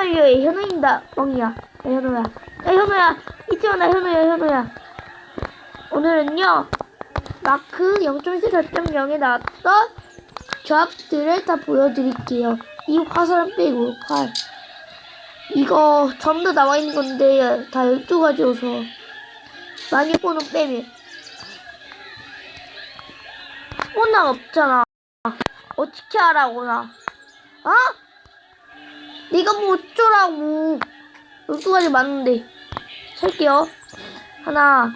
완료해. 현우입니다. 뻥이야. 야, 현우야. 야, 현우야. 이치원 나 현우야, 현우야. 오늘은요, 마크 0.14.0에 나왔던 조합들을 다 보여드릴게요. 이 화살 빼고, 활. 이거 전부 다 나와 있는 건데, 다 12가지여서. 많이 보는 빼면. 혼남 없잖아. 어떻게 하라고, 나. 어? 네가 뭐 어쩌라고. 12가지 많은데. 살게요. 하나.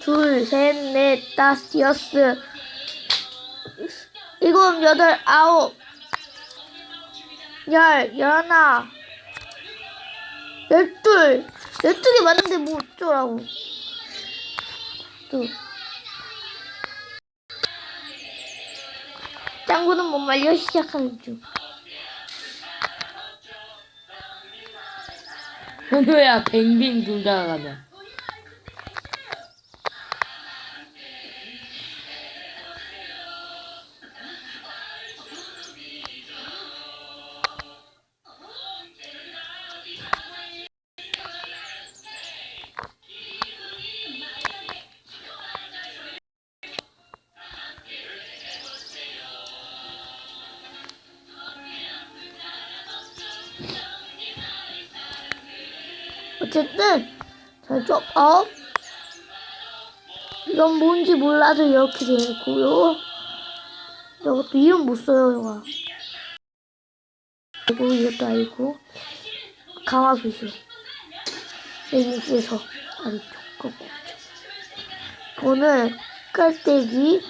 둘, 셋, 넷, 다섯, 여섯. 일곱, 여덟, 아홉. 열, 열하나. 열둘. 열두 개 맞는데 뭐 어쩌라고. 둘. 짱구는 못 말려 시작하는 중. 현우야 뱅빙 돌다가 가 어쨌든 자 조금 이건 뭔지 몰라도 이렇게 돼 있고요. 이것도 이름 못 써요, 영아. 그리고 이것도 아니고 강화수술 레깅스에서 아래쪽 꺾고 이거는 깔때기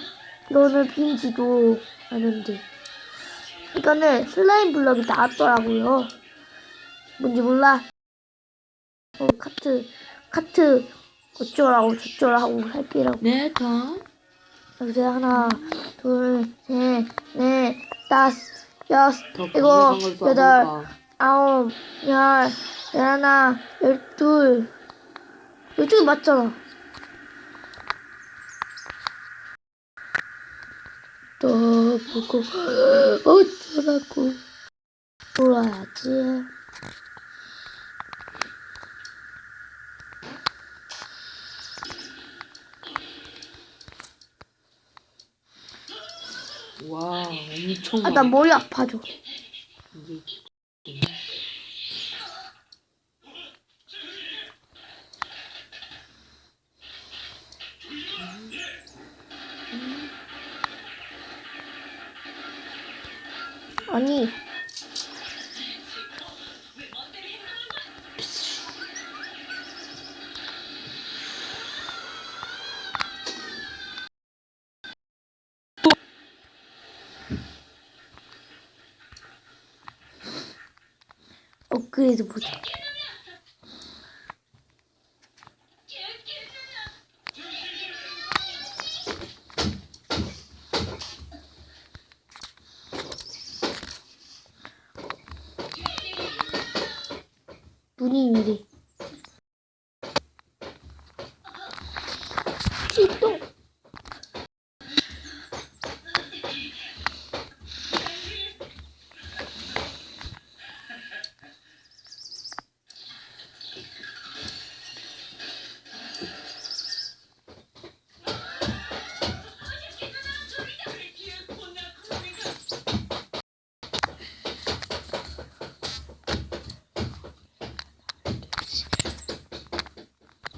이거는 빈지도 아는데 이거는 슬라임 블럭이 나왔더라고요. 뭔지 몰라. 어, 카트, 카트, 어쩌라고 저쩌라고 할게라고. 네 턴. 여기서 하나, 둘, 셋, 넷, 다섯, 여섯, 더 일곱, 여덟? 아홉, 열, 열하나, 열둘. 개 맞잖아. 또 보고 어쩌라고 놀아야지. 와 엄청 아, 나 머리 아파져. 아니. 업그레이드 보자. 눈이 이래.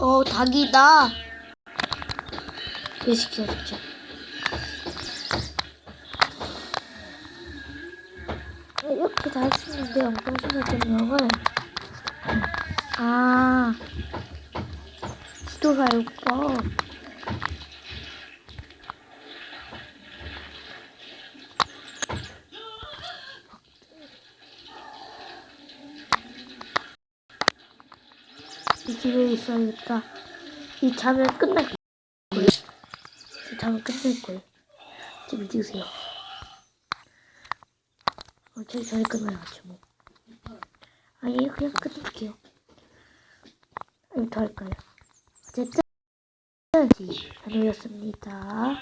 어, 닭이다. 배식이야, 진짜. 이렇게 다 있는데, 영동신의 전력을. 아, 지도사 요거. 이 집에 있어야겠다. 이 자면 끝날 거예요. 이 자면 끝날 거예요. 지금 드세요. 어차피 전에 끝나야지 뭐. 아니 그냥 끊을게요. 아니 더 할까요? 어쨌든 다녀오셨습니다.